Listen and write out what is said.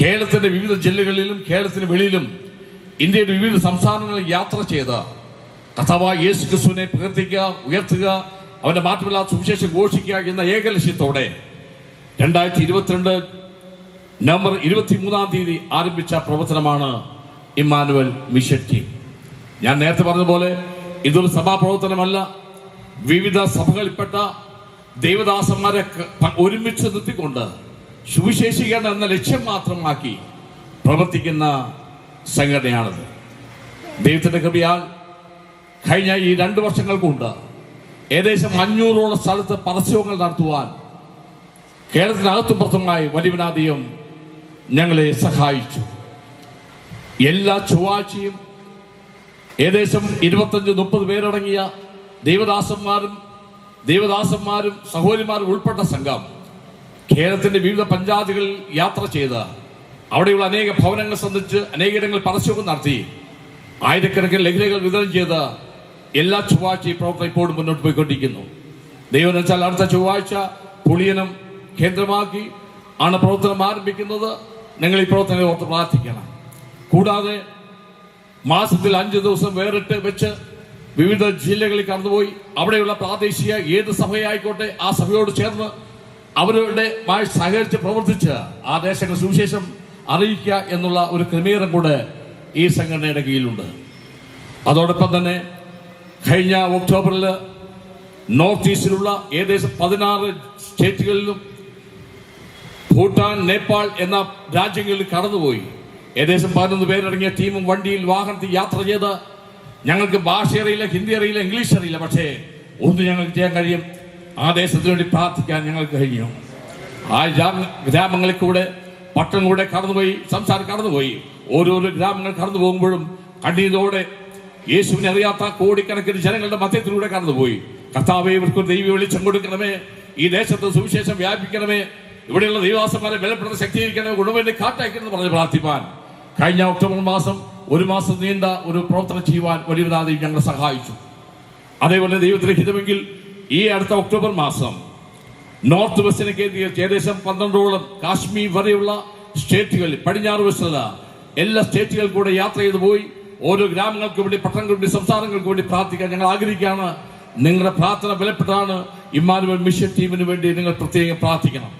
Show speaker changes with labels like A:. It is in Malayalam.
A: കേരളത്തിന്റെ വിവിധ ജില്ലകളിലും കേരളത്തിന് വെളിയിലും ഇന്ത്യയുടെ വിവിധ സംസ്ഥാനങ്ങളിൽ യാത്ര ചെയ്ത അഥവാ യേശു ക്രിസ്തുവിനെ പ്രകർത്തിക്കുക ഉയർത്തുക അവന്റെ മാറ്റമില്ലാത്ത സുവിശേഷം ഘോഷിക്കുക എന്ന ഏക ലക്ഷ്യത്തോടെ രണ്ടായിരത്തി ഇരുപത്തിരണ്ട് നവംബർ ഇരുപത്തിമൂന്നാം തീയതി ആരംഭിച്ച പ്രവർത്തനമാണ് ഇമ്മാനുവൽ മിഷൻ ടീം. ഞാൻ നേരത്തെ പറഞ്ഞതുപോലെ ഇതൊരു സഭാപ്രവർത്തനമല്ല. വിവിധ സഭകളിൽപ്പെട്ട ദൈവദാസന്മാരെ ഒരുമിച്ച് നിർത്തിക്കൊണ്ട് സുവിശേഷിക്കണം എന്ന ലക്ഷ്യം മാത്രമാക്കി പ്രവർത്തിക്കുന്ന സംഘടനയാണത്. ദൈവത്തിന്റെ കൃപയാൽ കഴിഞ്ഞ ഈ രണ്ട് വർഷങ്ങൾ കൊണ്ട് ഏകദേശം അഞ്ഞൂറോളം സ്ഥലത്ത് പരസ്യങ്ങൾ നടത്തുവാൻ കേരളത്തിനകത്തും പുറത്തുമായി വലിയവനാധികം ഞങ്ങളെ സഹായിച്ചു. എല്ലാ ചൊവ്വാഴ്ചയും ഏകദേശം ഇരുപത്തഞ്ച് മുപ്പത് പേരടങ്ങിയ ദൈവദാസന്മാരും ദൈവദാസന്മാരും സഹോദരിമാരും ഉൾപ്പെട്ട സംഘം കേരളത്തിന്റെ വിവിധ പഞ്ചായത്തുകളിൽ യാത്ര ചെയ്ത് അവിടെയുള്ള അനേക ഭവനങ്ങൾ സന്ദർശിച്ച് അനേകയിടങ്ങളിൽ പരസ്യവും നടത്തി. ആയിരക്കണക്കിന് ലഹരികൾ വിതരണം ചെയ്ത് എല്ലാ ചൊവ്വാഴ്ചയും പ്രവർത്തനം ഇപ്പോഴും മുന്നോട്ട് പോയിക്കൊണ്ടിരിക്കുന്നു. ദൈവം വെച്ചാൽ അടുത്ത ചൊവ്വാഴ്ച പുളിയനം കേന്ദ്രമാക്കി ആണ് പ്രവർത്തനം ആരംഭിക്കുന്നത്. നിങ്ങൾ ഈ പ്രവർത്തനം ഓർത്ത് പ്രാർത്ഥിക്കണം. കൂടാതെ മാസത്തിൽ അഞ്ച് ദിവസം വേറിട്ട് വെച്ച് വിവിധ ജില്ലകളിൽ കടന്നുപോയി. അവിടെയുള്ള പ്രാദേശിക ഏത് സഭയായിക്കോട്ടെ ആ സഭയോട് ചേർന്ന് അവരുടെ സഹകരിച്ച് പ്രവർത്തിച്ച് ആ ദേശങ്ങൾ സുവിശേഷം അറിയിക്കുക എന്നുള്ള ഒരു ക്രമീകരണം കൂടെ ഈ സംഘടനയുടെ കീഴിലുണ്ട്. അതോടൊപ്പം തന്നെ കഴിഞ്ഞ ഒക്ടോബറിൽ നോർത്ത് ഈസ്റ്റിലുള്ള ഏകദേശം പതിനാറ് സ്റ്റേറ്റുകളിലും ഭൂട്ടാൻ നേപ്പാൾ എന്ന രാജ്യങ്ങളിൽ കടന്നുപോയി. ഏകദേശം പതിനൊന്ന് പേരടങ്ങിയ ടീമും വണ്ടിയിൽ വാഹനത്തിൽ യാത്ര ചെയ്ത് ഞങ്ങൾക്ക് ഭാഷ അറിയില്ല ഹിന്ദി അറിയില്ല ഇംഗ്ലീഷ് അറിയില്ല. പക്ഷേ ഒന്ന് ഞങ്ങൾക്ക് ചെയ്യാൻ കഴിയും. ആ ദേശത്തിന് വേണ്ടി പ്രാർത്ഥിക്കാൻ ഞങ്ങൾക്ക് കഴിഞ്ഞു. ആ ഗ്രാമ- ഗ്രാമങ്ങളിൽ കൂടെ പട്ടണം കൂടെ കടന്നുപോയി സംസാരം കടന്നുപോയി. ഓരോരോ ഗ്രാമങ്ങൾ കടന്നു പോകുമ്പോഴും കണ്ണീരോടെ യേശുവിനെ അറിയാത്ത കോടിക്കണക്കിന് ജനങ്ങളുടെ മധ്യത്തിലൂടെ കടന്നുപോയി. കർത്താവെ ഇവർക്ക് ദൈവ വെളിച്ചം കൊടുക്കണമേ. ഈ ദേശത്ത് സുവിശേഷം വ്യാപിക്കണമേ ഇവിടെയുള്ള ദൈവാസന്മാരെ ബലപ്പെടുന്ന ശക്തീകരിക്കണമേ ഗുണവേണ്ടി കാറ്റയക്കണമെന്ന് പറഞ്ഞ് പ്രാർത്ഥിപ്പാൻ. കഴിഞ്ഞ ഒക്ടോബർ മാസം ഒരു മാസം നീണ്ട ഒരു പ്രവർത്തനം ചെയ്യുവാൻ വലിയ ഞങ്ങളെ സഹായിച്ചു. അതേപോലെ ദൈവത്തിന് ഹിതമെങ്കിൽ ഈ അടുത്ത ഒക്ടോബർ മാസം നോർത്ത് വെസ്റ്റിനെ കേന്ദ്രീകരിച്ച് ഏകദേശം പന്ത്രണ്ടോളം കാശ്മീർ വരെയുള്ള സ്റ്റേറ്റുകളിൽ പടിഞ്ഞാറ് വെസ്റ്റില എല്ലാ സ്റ്റേറ്റുകൾ കൂടെ യാത്ര ചെയ്തു പോയി ഓരോ ഗ്രാമങ്ങൾക്ക് വേണ്ടി പട്ടണങ്ങൾക്ക് വേണ്ടി സംസ്ഥാനങ്ങൾക്ക് വേണ്ടി പ്രാർത്ഥിക്കാൻ ഞങ്ങൾ ആഗ്രഹിക്കുകയാണ്. നിങ്ങളുടെ പ്രാർത്ഥന ബലപ്പെട്ടതാണ്. ഇമ്മാനുവൽ മിഷൻ ടീമിന് വേണ്ടി നിങ്ങൾ പ്രത്യേകം പ്രാർത്ഥിക്കണം.